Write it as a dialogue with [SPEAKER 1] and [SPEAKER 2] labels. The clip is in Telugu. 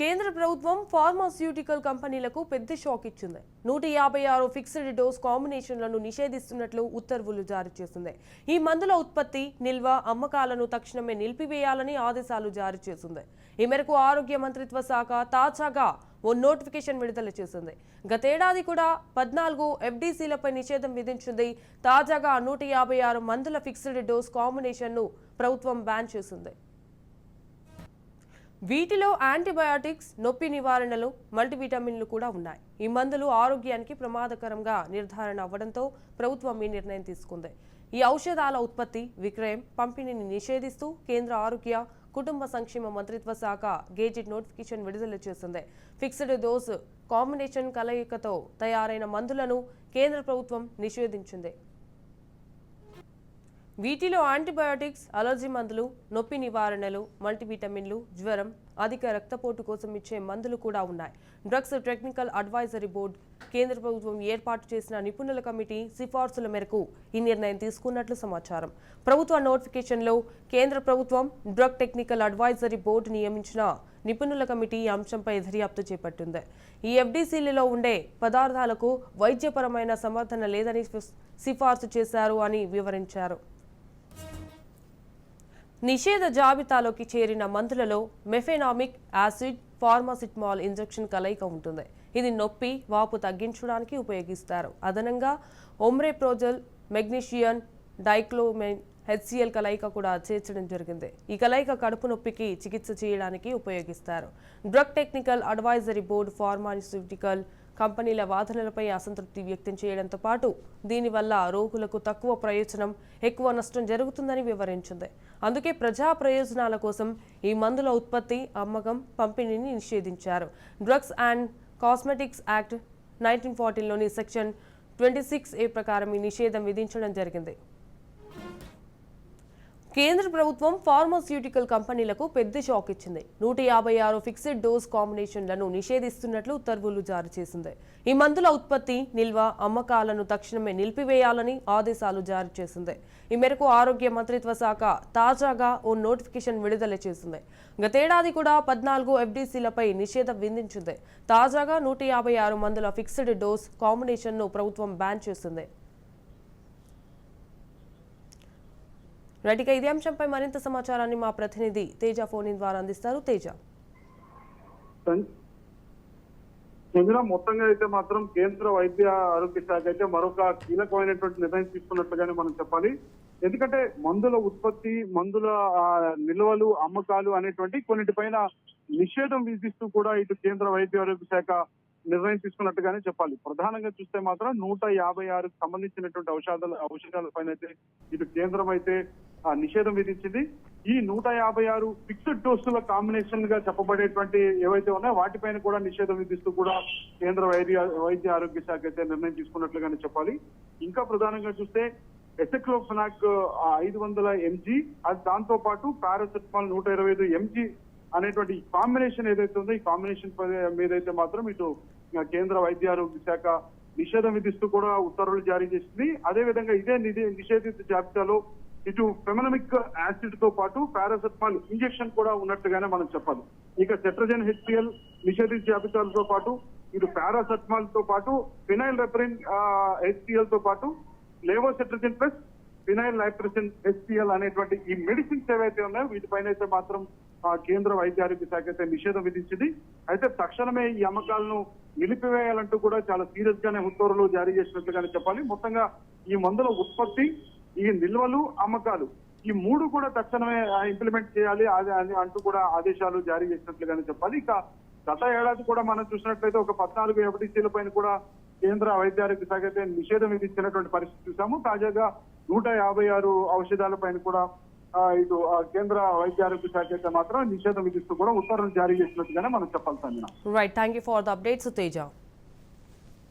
[SPEAKER 1] కేంద్ర ప్రభుత్వం ఫార్మాస్యూటికల్ కంపెనీలకు పెద్ద షాక్ ఇచ్చింది నూట యాభై ఆరు ఫిక్స్డ్ డోస్ కాంబినేషన్లను నిషేధిస్తున్నట్లు ఉత్తర్వులు జారీ చేసింది ఈ మందుల ఉత్పత్తి నిల్వ అమ్మకాలను తక్షణమే నిలిపివేయాలని ఆదేశాలు జారీ చేసింది ఈ మేరకు ఆరోగ్య మంత్రిత్వ శాఖ తాజాగా ఓ నోటిఫికేషన్ విడుదల చేసింది గతేడాది కూడా పద్నాలుగు ఎఫ్డీసీలపై నిషేధం విధించింది తాజాగా నూట యాభై ఆరు మందుల ఫిక్స్డ్ డోస్ కాంబినేషన్ను ప్రభుత్వం బ్యాన్ చేసింది వీటిలో యాంటీబయాటిక్స్ నొప్పి నివారణలు మల్టీవిటమిన్లు కూడా ఉన్నాయి ఈ మందులు ఆరోగ్యానికి ప్రమాదకరంగా నిర్ధారణ అవ్వడంతో ప్రభుత్వం ఈ నిర్ణయం తీసుకుంది ఈ ఔషధాల ఉత్పత్తి విక్రయం పంపిణీని నిషేధిస్తూ కేంద్ర ఆరోగ్య కుటుంబ సంక్షేమ మంత్రిత్వ శాఖ గేజెడ్ నోటిఫికేషన్ విడుదల చేసింది ఫిక్స్డ్ డోసు కాంబినేషన్ కలయికతో తయారైన మందులను కేంద్ర ప్రభుత్వం నిషేధించింది వీటిలో యాంటీబయాటిక్స్ అలర్జీ మందులు నొప్పి నివారణలు మల్టీవిటమిన్లు జ్వరం అధిక రక్తపోటు కోసం ఇచ్చే మందులు కూడా ఉన్నాయి డ్రగ్స్ టెక్నికల్ అడ్వైజరీ బోర్డు కేంద్ర ప్రభుత్వం ఏర్పాటు చేసిన నిపుణుల కమిటీ సిఫార్సుల మేరకు ఈ నిర్ణయం తీసుకున్నట్లు సమాచారం ప్రభుత్వ నోటిఫికేషన్లో కేంద్ర ప్రభుత్వం డ్రగ్ టెక్నికల్ అడ్వైజరీ బోర్డు నియమించిన నిపుణుల కమిటీ ఈ అంశంపై దర్యాప్తు చేపట్టింది ఈ ఎఫ్డీసీలలో ఉండే పదార్థాలకు వైద్యపరమైన సమర్థన లేదని సిఫార్సు చేశారు అని వివరించారు నిషేధ జాబితాలోకి చేరిన మందులలో మెఫెనామిక్ యాసిడ్ ఫార్మాసిట్మాల్ ఇంజెక్షన్ కలయిక ఉంటుంది ఇది నొప్పి వాపు తగ్గించడానికి ఉపయోగిస్తారు అదనంగా ఒమ్రేప్రోజల్ మెగ్నీషియన్ డైక్లోమెన్ హెచ్సిఎల్ కలయిక కూడా చేర్చడం జరిగింది ఈ కలయిక కడుపు నొప్పికి చికిత్స చేయడానికి ఉపయోగిస్తారు drug technical advisory board pharmaceutical కంపెనీల వాదనలపై అసంతృప్తి వ్యక్తం చేయడంతో పాటు దీనివల్ల రోగులకు తక్కువ ప్రయోజనం ఎక్కువ నష్టం జరుగుతుందని వివరించింది అందుకే ప్రజా ప్రయోజనాల కోసం ఈ మందుల ఉత్పత్తి అమ్మకం పంపిణీని నిషేధించారు drugs and cosmetics act nineteen ఫార్టీలోని సెక్షన్ ట్వంటీ సిక్స్ ఏ ప్రకారం ఈ నిషేధం విధించడం జరిగింది కేంద్ర ప్రభుత్వం ఫార్మాస్యూటికల్ కంపెనీలకు పెద్ద షాక్ ఇచ్చింది నూట యాభై ఆరు ఫిక్స్డ్ డోస్ కాంబినేషన్లను నిషేధిస్తున్నట్లు ఉత్తర్వులు జారీ చేసింది ఈ మందుల ఉత్పత్తి నిల్వ అమ్మకాలను తక్షణమే నిలిపివేయాలని ఆదేశాలు జారీ చేసింది ఈ మేరకు ఆరోగ్య మంత్రిత్వ శాఖ తాజాగా ఓ నోటిఫికేషన్ విడుదల చేసింది గతేడాది కూడా పద్నాలుగు ఎఫ్డీసీలపై నిషేధం విధించింది తాజాగా నూట యాభై ఆరు మందుల ఫిక్స్డ్ డోస్ కాంబినేషన్ను ప్రభుత్వం బ్యాన్ చేసింది రైట్ ఇదే అంశంపై మరింత సమాచారాన్ని మా ప్రతినిధి తేజ ఫోన్ ద్వారా అందిస్తారు తేజ
[SPEAKER 2] మొత్తంగా అయితే మాత్రం కేంద్ర వైద్య ఆరోగ్య శాఖ అయితే మరొక కీలకమైనటువంటి నిర్ణయం తీసుకున్నట్లుగానే మనం చెప్పాలి ఎందుకంటే మందుల ఉత్పత్తి మందుల నిల్వలు అమ్మకాలు అనేటువంటి కొన్నిటి పైన నిషేధం విధిస్తూ కూడా ఇటు కేంద్ర వైద్య ఆరోగ్య శాఖ నిర్ణయం తీసుకున్నట్టుగానే చెప్పాలి ప్రధానంగా చూస్తే మాత్రం నూట యాభై ఆరుకు సంబంధించినటువంటి ఔషధాల ఔషధాల పైన అయితే ఇటు కేంద్రం అయితే నిషేధం విధించింది ఈ నూట యాభై ఆరు ఫిక్స్డ్ డోసుల కాంబినేషన్ గా చెప్పబడేటువంటి ఏవైతే ఉన్నాయో వాటిపైన కూడా నిషేధం విధిస్తూ కూడా కేంద్ర వైద్య వైద్య ఆరోగ్య శాఖ అయితే నిర్ణయం తీసుకున్నట్లుగానే చెప్పాలి ఇంకా ప్రధానంగా చూస్తే ఎసెక్లోఫెనాక్ ఐదు వందల ఎంజీ అది దాంతో పాటు పారాసెటమాల్ నూట ఇరవై ఐదు ఎంజీ అనేటువంటి కాంబినేషన్ ఏదైతే ఉందో ఈ కాంబినేషన్ మీదైతే మాత్రం ఇటు కేంద్ర వైద్య ఆరోగ్య శాఖ నిషేధం విధిస్తూ కూడా ఉత్తర్వులు జారీ చేసింది అదేవిధంగా ఇదే నిషేధిత జాబితాలో ఇటు ఫెమనమిక్ యాసిడ్ తో పాటు పారాసెటమాల్ ఇంజెక్షన్ కూడా ఉన్నట్టుగానే మనం చెప్పాలి ఇక సెట్రజన్ హెచ్పిఎల్ మిషరీ జాబితాలతో పాటు ఇటు పారాసెటమాల్ తో పాటు ఫినైల్ రెపరిన్ హెచ్పిఎల్ తో పాటు cetirizine plus phenylephrine HPL అనేటువంటి ఈ మెడిసిన్స్ ఏవైతే ఉన్నాయో వీటిపైన అయితే మాత్రం కేంద్ర వైద్య ఆరోగ్య శాఖ అయితే నిషేధం విధించింది అయితే తక్షణమే ఈ అమ్మకాలను నిలిపివేయాలంటూ కూడా చాలా సీరియస్ గానే ఉత్తర్వులు జారీ చేసినట్లుగానే చెప్పాలి మొత్తంగా ఈ మందుల ఉత్పత్తి ఈ నిల్వలు అమ్మకాలు ఈ మూడు కూడా తక్షణమే ఇంప్లిమెంట్ చేయాలి అని అంటూ కూడా ఆదేశాలు జారీ చేసినట్లుగానే చెప్పాలి ఇక గత ఏడాది కూడా మనం చూసినట్లయితే ఒక పద్నాలుగు ఎఫ్డీసీల పైన కూడా కేంద్ర వైద్య ఆరోగ్య శాఖ నిషేధం విధించినటువంటి పరిస్థితి చూసాము తాజాగా నూట యాభై ఆరు ఔషధాల పైన కూడా ఇటు కేంద్ర వైద్య ఆరోగ్య శాఖ మాత్రం నిషేధం విధిస్తూ కూడా ఉత్తర్వులు జారీ చేసినట్టుగానే మనం చెప్పాలి Sanjana
[SPEAKER 1] right thank you the updates